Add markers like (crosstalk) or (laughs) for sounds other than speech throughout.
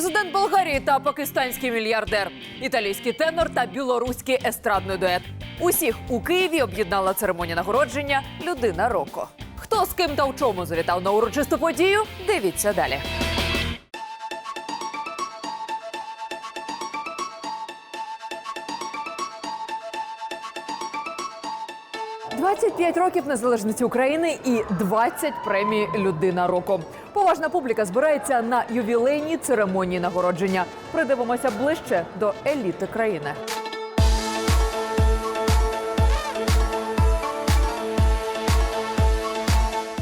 Президент Болгарії та пакистанський мільярдер, італійський тенор та білоруський естрадний дует. Усіх у Києві об'єднала церемонія нагородження Людина року. Хто з ким та у чому завітав на урочисту подію? Дивіться далі. «25 років незалежності України і 20 премій Людина року. Поважна публіка збирається на ювілейній церемонії нагородження. Придивимося ближче до еліти країни.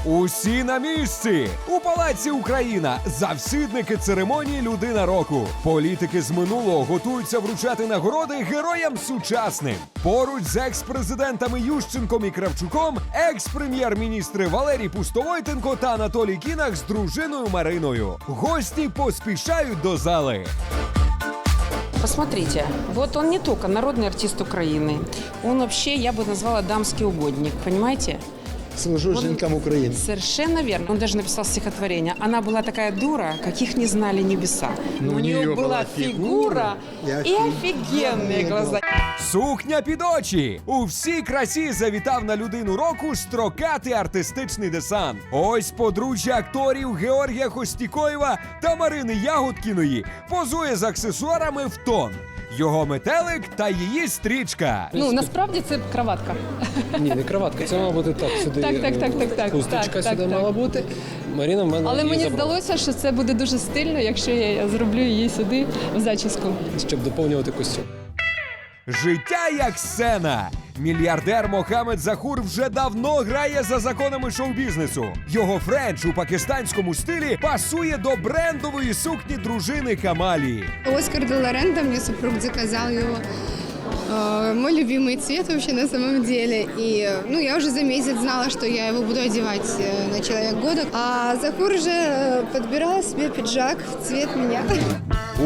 Усі на місці у палаці Україна. Завсідники церемонії Людина року. Політики з минулого готуються вручати нагороди героям сучасним. Поруч з екс-президентами Ющенком і Кравчуком, екс-прем'єр-міністри Валерій Пустовойтенко та Анатолій Кінах з дружиною Мариною. Гості поспішають до зали. Посмотрите, вот он не только народный артист Украины, он вообще, я бы назвала, дамский угодник, понимаете? Служу жінкам України. Совершенно верно. Он даже написал стихотворение. Она была такая дура, каких не знали небеса. Ну, Но у нее была фигура и и офигенные глаза. Сукня під очі у всій красі завітав на людину року строкатий артистичний десант. Ось подружжя акторів Георгія Хостікоєва та Марини Ягодкіної позує з аксесуарами в тон. Його метелик та її стрічка. Ну насправді це краватка. Ні, не краватка, це мала бути так. Сюди Так, так, так, так, так, хусточка так, сюди так, мала бути. Маріна в мене Але її мені забрала, здалося, що це буде дуже стильно, якщо я зроблю її сюди в зачіску. щоб доповнювати костюм. Життя як сцена. Мільярдер Мохамед Захур вже давно грає за законами шоу-бізнесу. Його френч у пакистанському стилі пасує до брендової сукні дружини Камалії. Оскар де Лоренто, мне супруг заказал его. Э, Мой любимый цвет вообще на самом деле. И э, ну, я уже за месяц знала, что я его буду одевать э, на человек года. А Захур же э, подбирал себе пиджак в цвет меня.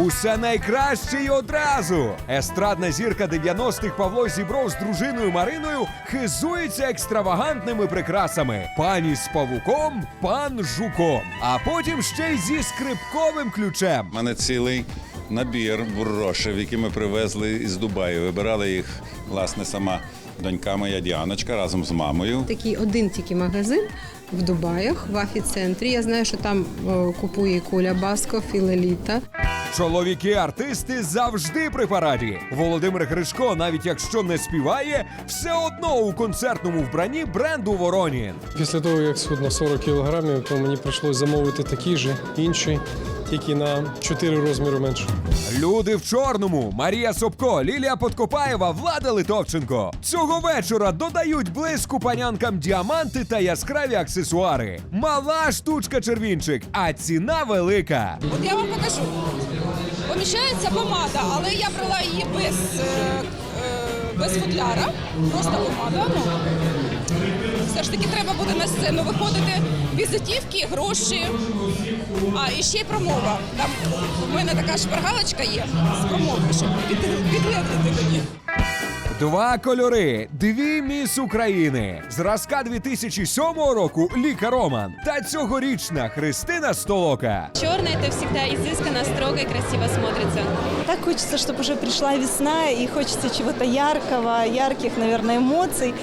Усе найкраще й одразу. Естрадна зірка 90-х Павло Зібров з дружиною Мариною хизується екстравагантними прикрасами. Пані з павуком, пан з жуком. А потім ще й зі скрипковим ключем. У мене цілий набір буррошів, які ми привезли із Дубаю. Вибирала їх, власне, сама донька моя Діаночка разом з мамою. Такий один тільки магазин в Дубаях, в Афі-центрі. Я знаю, що там е, купує і Коля Басков, і Леліта. Чоловіки-артисти завжди при параді. Володимир Гришко, навіть якщо не співає, все одно у концертному вбранні бренду Воронін. Після того, як схуд на 40 кілограмів, то мені прийшлось замовити такий же, інший, тільки на 4 розміри менше. Люди в чорному, Марія Собко, Лілія Подкопаєва, Влада Литовченко. Цього вечора додають блиску панянкам діаманти та яскраві аксесуари. Мала штучка червінчик, а ціна велика. От я вам покажу. Поміщається помада, але я брала її без, е, е, без футляра. Просто помада. Ну. Все ж таки треба буде на сцену виходити візитівки, гроші. А і ще й промова. Там в мене така шпаргалочка є з промовою, щоб під, підглядати мені. Два кольори, дві міс України. Зразка 2007 року Ліка Роман та цьогорічна Христина Столока. Черное это всегда изысканно, строго и красиво смотрится. Так хочется, чтобы уже пришла весна, и хочется чего-то яркого, ярких, наверное, эмоций.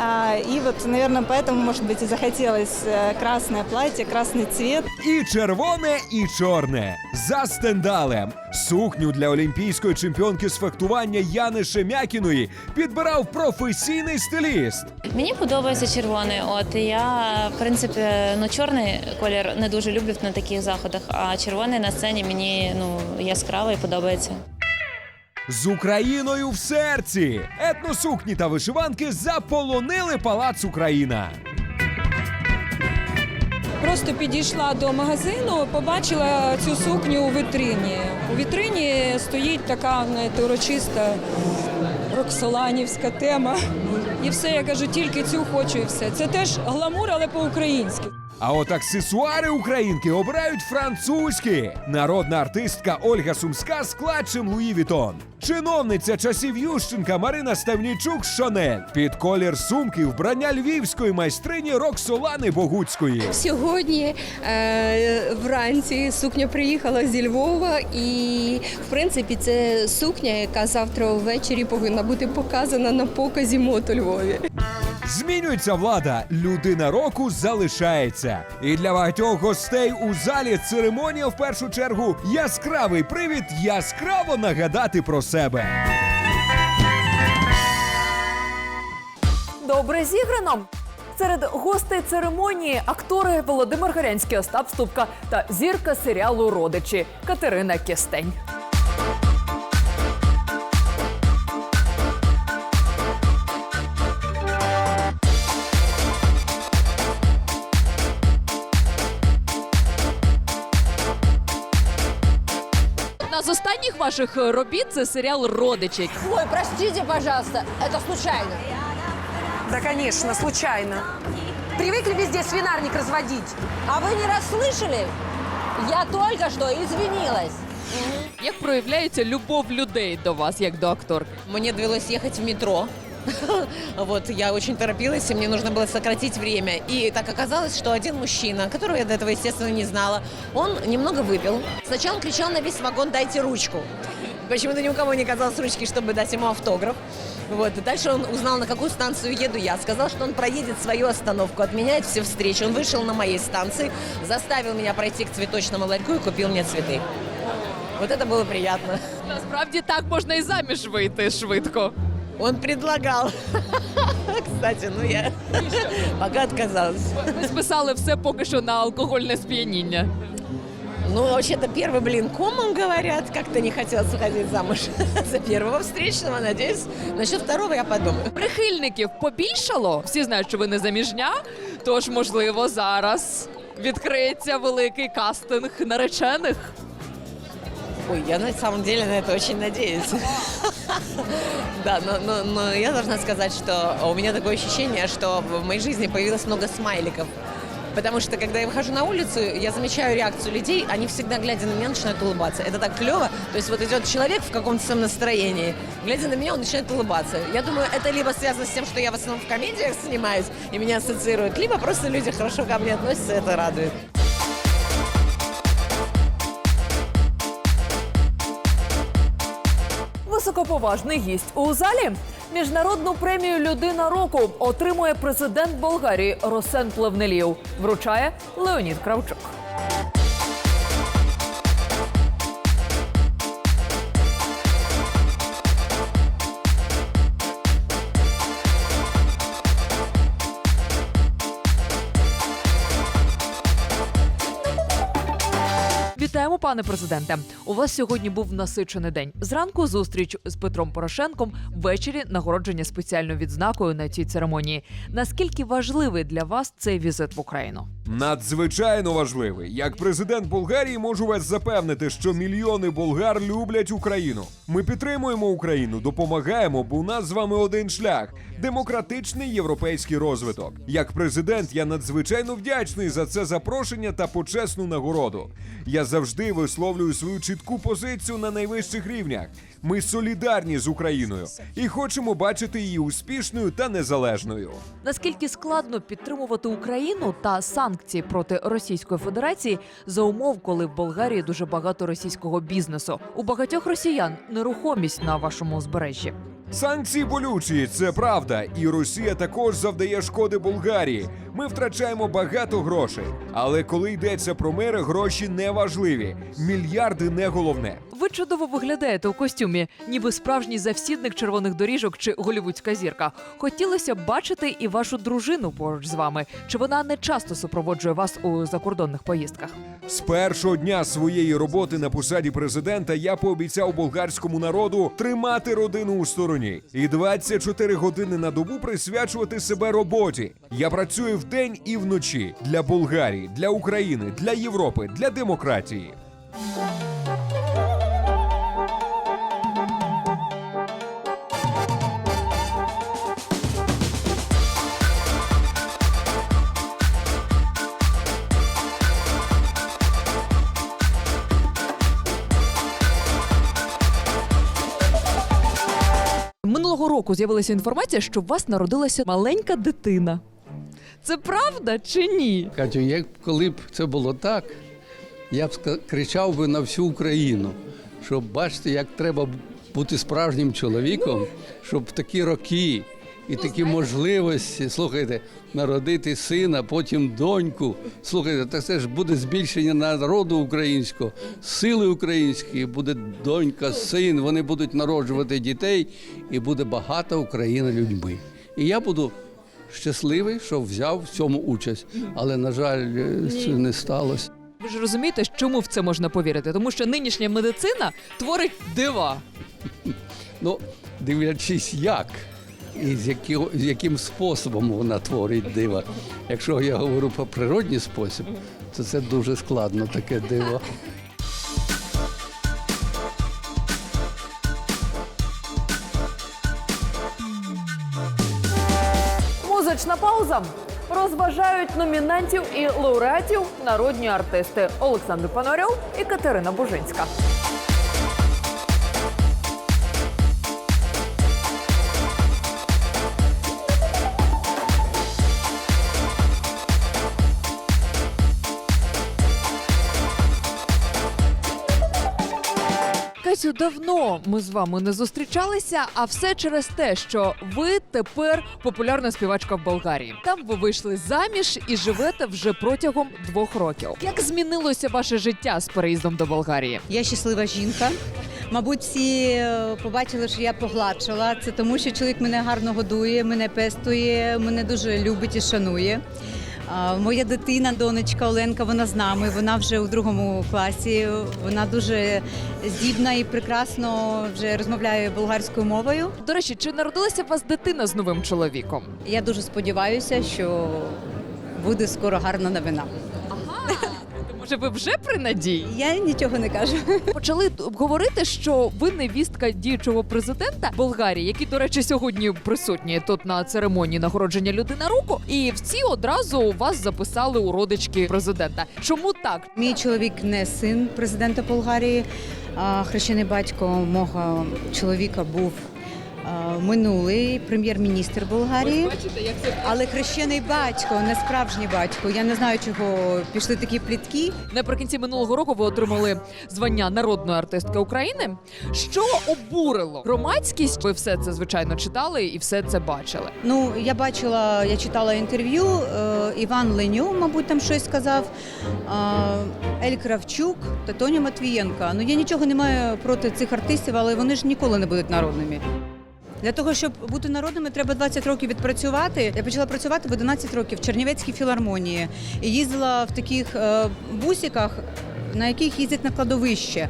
А, И вот, наверное, поэтому, может быть, и захотелось э, красное платье, красный цвет. І червоне, і чорне. За стендалем. Сукню для олімпійської чемпіонки з фехтування Яни Шемякіної підбирав професійний стиліст. Мені подобається червоний. От я, в принципі, ну чорний колір не дуже люблю на таких заходах, а червоний на сцені мені ну яскравий подобається. З Україною в серці. Етносукні та вишиванки заполонили палац Україна. Просто підійшла до магазину, побачила цю сукню у вітрині. У вітрині стоїть така знаєте, урочиста роксоланівська тема. І все, я кажу, тільки цю хочу і все. Це теж гламур, але по-українськи. А от аксесуари українки обирають французькі. Народна артистка Ольга Сумська з клатчем Луї Вітон. Чиновниця часів Ющенка Марина Ставнічук Шанель. Під колір сумки вбрання львівської майстрині Роксолани Богуцької. Сьогодні е, вранці сукня приїхала зі Львова, і в принципі це сукня, яка завтра ввечері повинна бути показана на показі мод у Львові. Змінюється влада, людина року залишається. І для багатьох гостей у залі церемонія в першу чергу яскравий привід яскраво нагадати про себе. Добре зіграно. Серед гостей церемонії актори Володимир Гарянський, Остап Ступка та зірка серіалу Родичі Катерина Кістень. ваших робіт це серіал Родичі. Ой, простите, пожалуйста, это случайно. Да, конечно, случайно. Привыкли везде свинарник разводить. А вы не расслышали? Я только что извинилась. Як проявляється любов людей до вас, як до акторки? Мне довелось ехать в метро. (laughs) Вот, я очень торопилась, и мне нужно было сократить время. И так оказалось, что один мужчина, которого я до этого, естественно, не знала, он немного выпил. Сначала он кричал на весь вагон «дайте ручку». Почему-то ни у кого не казалось ручки, чтобы дать ему автограф. Вот. И дальше он узнал, на какую станцию еду я. Сказал, что он проедет свою остановку, отменяет все встречи. Он вышел на моей станции, заставил меня пройти к цветочному ларьку и купил мне цветы. Вот это было приятно. Насправді так можна і заміж вийти швидко. Он предлагал. (laughs) Кстати, ну я (laughs) пока отказалась. Ви списали все поки що на алкогольне сп'яніння. Ну, вообще-то первый блин комом говорят. Как-то не хотелось выходить замуж (laughs) за первого встречного. Надеюсь, насчет второго я подумаю. Прихильників побільшало. Всі знають, що ви не заміжня, тож, можливо, зараз відкриється великий кастинг наречених. Ой, я на самом деле на это очень надеюсь. (laughs) Да, но, но, но я должна сказать, что у меня такое ощущение, что в моей жизни появилось много смайликов. Потому что, когда я выхожу на улицу, я замечаю реакцию людей, они всегда, глядя на меня, начинают улыбаться. Это так клево. То есть вот идет человек в каком-то своем настроении, глядя на меня, он начинает улыбаться. Я думаю, это либо связано с тем, что я в основном в комедиях снимаюсь, и меня ассоциируют, либо просто люди хорошо ко мне относятся, и это радует. Високоповажний гість у залі. Міжнародну премію Людина року отримує президент Болгарії Росен Плевнелів. Вручає Леонід Кравчук. Пане президенте. У вас сьогодні був насичений день. Зранку зустріч з Петром Порошенком, ввечері нагородження спеціальною відзнакою на цій церемонії. Наскільки важливий для вас цей візит в Україну? Надзвичайно важливий. Як президент Болгарії можу вас запевнити, що мільйони болгар люблять Україну. Ми підтримуємо Україну, допомагаємо, бо у нас з вами один шлях демократичний європейський розвиток. Як президент, я надзвичайно вдячний за це запрошення та почесну нагороду. Я завжди висловлюю свою чітку позицію на найвищих рівнях. Ми солідарні з Україною і хочемо бачити її успішною та незалежною. Наскільки складно підтримувати Україну та санкції проти Російської Федерації за умов, коли в Болгарії дуже багато російського бізнесу? У багатьох росіян нерухомість на вашому узбережжі. Санкції болючі, це правда, і Росія також завдає шкоди Болгарії. Ми втрачаємо багато грошей. Але коли йдеться про мир, гроші не важливі. Мільярди не головне. Ви чудово виглядаєте у костюмі, ніби справжній завсідник червоних доріжок чи голівудська зірка. Хотілося б бачити і вашу дружину поруч з вами. Чи вона не часто супроводжує вас у закордонних поїздках? З першого дня своєї роботи на посаді президента я пообіцяв болгарському народу тримати родину у стороні і 24 години на добу присвячувати себе роботі. Я працюю вдень і вночі для Болгарії, для України, для Європи, для демократії. Року з'явилася інформація, що у вас народилася маленька дитина. Це правда чи ні? Катю, як коли б це було так, я б кричав би на всю Україну, щоб бачите, як треба бути справжнім чоловіком, щоб в такі роки і такі можливості, слухайте, народити сина, потім доньку. Слухайте, так це ж буде збільшення народу українського, сили української, буде донька, син, вони будуть народжувати дітей, і буде багата Україна людьми. І я буду щасливий, що взяв в цьому участь. Але, на жаль, е, це не сталося. Ви ж розумієте, чому в це можна повірити? Тому що нинішня медицина творить дива. Ну, дивлячись, як і з, які, з яким способом вона творить диво. Якщо я говорю про природній спосіб, то це дуже складно таке диво. Музична пауза. Розважають номінантів і лауреатів народні артисти Олександр Пономарьов і Катерина Бужинська. Катю, давно ми з вами не зустрічалися, а все через те, що ви тепер популярна співачка в Болгарії. Там ви вийшли заміж і живете вже протягом двох років. Як змінилося ваше життя з переїздом до Болгарії? Я щаслива жінка. Мабуть, всі е, побачили, що я погладшила. Це тому, що чоловік мене гарно годує, мене пестує, мене дуже любить і шанує. Моя дитина, донечка Оленка, вона з нами. Вона вже у другому класі. Вона дуже здібна і прекрасно вже розмовляє болгарською мовою. До речі, чи народилася у вас дитина з новим чоловіком? Я дуже сподіваюся, що буде скоро гарна новина. Може, ви вже при надії? Я нічого не кажу. (laughs) Почали говорити, що ви невістка діючого президента Болгарії, який, до речі, сьогодні присутні тут на церемонії нагородження людина року. І всі одразу вас записали у родички президента. Чому так? Мій чоловік не син президента Болгарії. а Хрещений батько мого чоловіка був минулий прем'єр-міністр Болгарії. Бачите, як це Але хрещений батько, не справжній батько. Я не знаю, чого пішли такі плітки. Наприкінці минулого року ви отримали звання народної артистки України. Що обурило громадськість? Ви все це звичайно читали і все це бачили. Ну, я бачила, я читала інтерв'ю. е, Іван Леню, мабуть, там щось сказав. Ель Кравчук та Тоня Матвієнка. Ну я нічого не маю проти цих артистів, але вони ж ніколи не будуть народними. Для того, щоб бути народними, треба 20 років відпрацювати. Я почала працювати в 11 років в Чернівецькій філармонії і їздила в таких е, бусиках, на яких їздять на кладовище.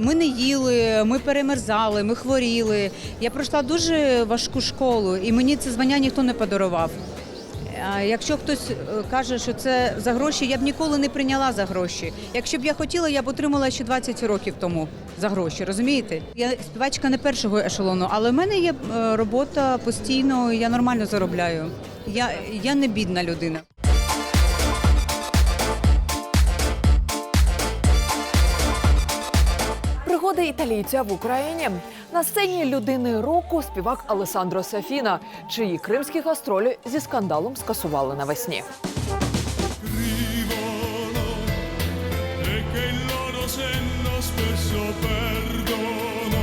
Ми не їли, ми перемерзали, ми хворіли. Я пройшла дуже важку школу, і мені це звання ніхто не подарував. Якщо хтось е, каже, що це за гроші, я б ніколи не прийняла за гроші. Якщо б я хотіла, я б отримала ще 20 років тому за гроші. Розумієте? Я співачка не першого ешелону, але в мене є е, робота постійно, я нормально заробляю. Я, я не бідна людина. Пригоди італійця в Україні на сцені людини року співак Алесандро Сафіна, чиї кримські гастролі зі скандалом скасували навесні. Spesso perdono.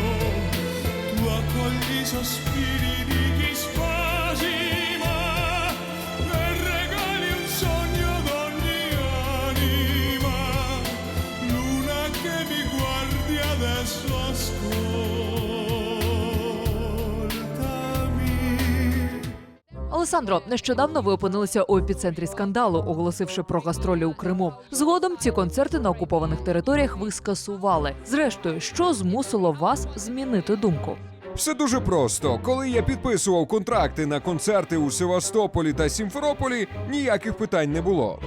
Tu accogli i sospiri Олесандро, нещодавно ви опинилися у епіцентрі скандалу, оголосивши про гастролі у Криму. Згодом ці концерти на окупованих територіях ви скасували. Зрештою, що змусило вас змінити думку? Все дуже просто. Коли я підписував контракти на концерти у Севастополі та Сімферополі, ніяких питань не було.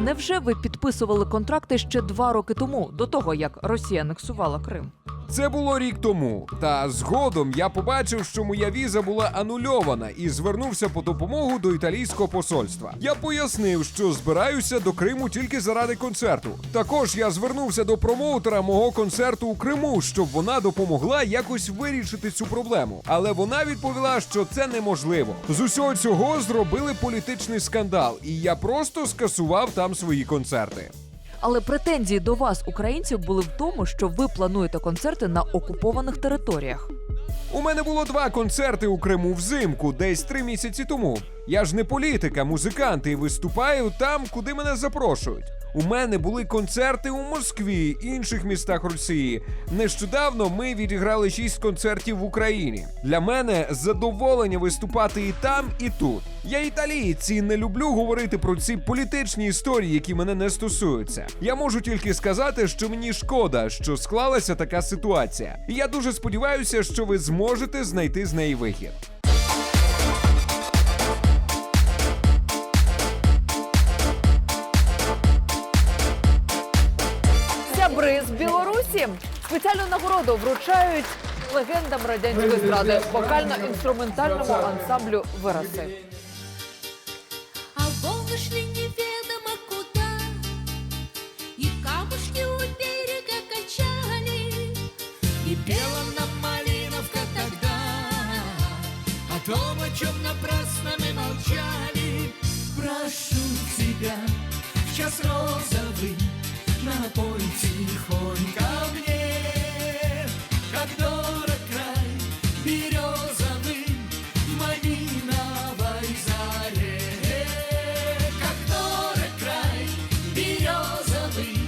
Невже ви підписували контракти ще два роки тому, до того як Росія анексувала Крим? Це було рік тому. Та згодом я побачив, що моя віза була анульована і звернувся по допомогу до італійського посольства. Я пояснив, що збираюся до Криму тільки заради концерту. Також я звернувся до промоутера мого концерту у Криму, щоб вона допомогла якось вирішити цю проблему. Але вона відповіла, що це неможливо. З усього цього зробили політичний скандал, і я просто скасував там свої концерти. Але претензії до вас, українців, були в тому, що ви плануєте концерти на окупованих територіях. У мене було два концерти у Криму взимку, десь три місяці тому. Я ж не політика, музикант і виступаю там, куди мене запрошують. У мене були концерти у Москві, інших містах Росії. Нещодавно ми відіграли шість концертів в Україні. Для мене задоволення виступати і там, і тут. Я італієць і не люблю говорити про ці політичні історії, які мене не стосуються. Я можу тільки сказати, що мені шкода, що склалася така ситуація. І я дуже сподіваюся, що ви зможете знайти з неї вихід. Білорусі спеціальну нагороду вручають легендам радянської зради вокально-інструментальному ансамблю Вираси. А волны шли неведомо куда, И камушки у берега качали, И пела нам малиновка тогда О том, о чем напрасно мы молчали. Прошу тебя, в час розовый Напой тихонько мне, Как дорог край березовый В малиновой заре. Как дорог край березовый.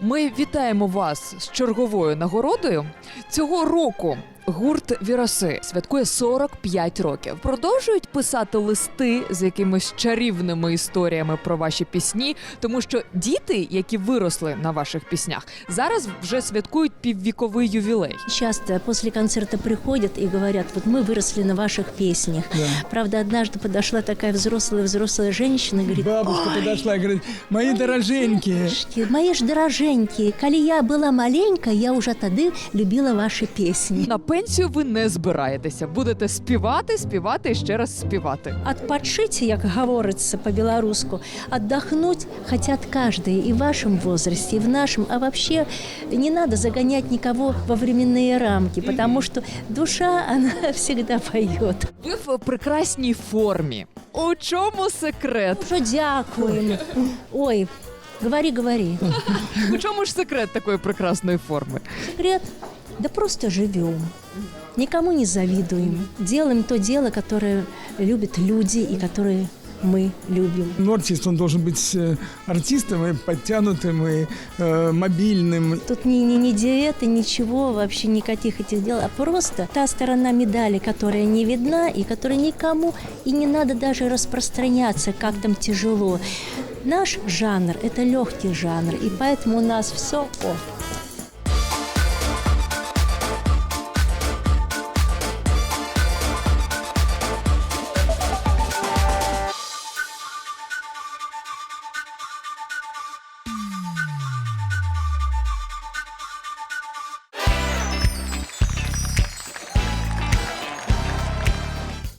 Ми вітаємо вас з черговою нагородою. Цього року гурт Віраси святкує 45 років. Продовжують писати листи з якимись чарівними історіями про ваші пісні, тому що діти, які виросли на ваших піснях, зараз вже святкують піввіковий ювілей. Часто после концерта приходят и говорят, вот мы выросли на ваших песнях. Правда, однажды подошла такая взрослая-взрослая женщина и говорит... Бабушка подошла и говорит, мои дороженькие. «Дороженькі, Мои ж дороженькі, коли я была маленькая, я уже тады любила ваши песни. На пенсію ви не збираєтеся. Будете співати, співати і ще раз співати. Отпочить, як говорится по-белорусски, отдохнуть хотят каждый и в вашем возрасте, и в нашем. А вообще не надо загонять никого во временные рамки, потому что душа, она (laughs) всегда поет. Ви в прекрасній формі. У чому секрет? Що дякуємо. Ой, говори, говори. У чому ж секрет такої прекрасної форми? Секрет? Да просто живем. Никому не завидуем. Делаем то дело, которое любят люди и которое мы любим. Ну, артист, он должен быть э, артистом и подтянутым, и э, мобильным. Тут ни, ни, ни диеты, ничего, вообще никаких этих дел, а просто та сторона медали, которая не видна и которая никому и не надо даже распространяться, как там тяжело. Наш жанр – это легкий жанр, и поэтому у нас все о,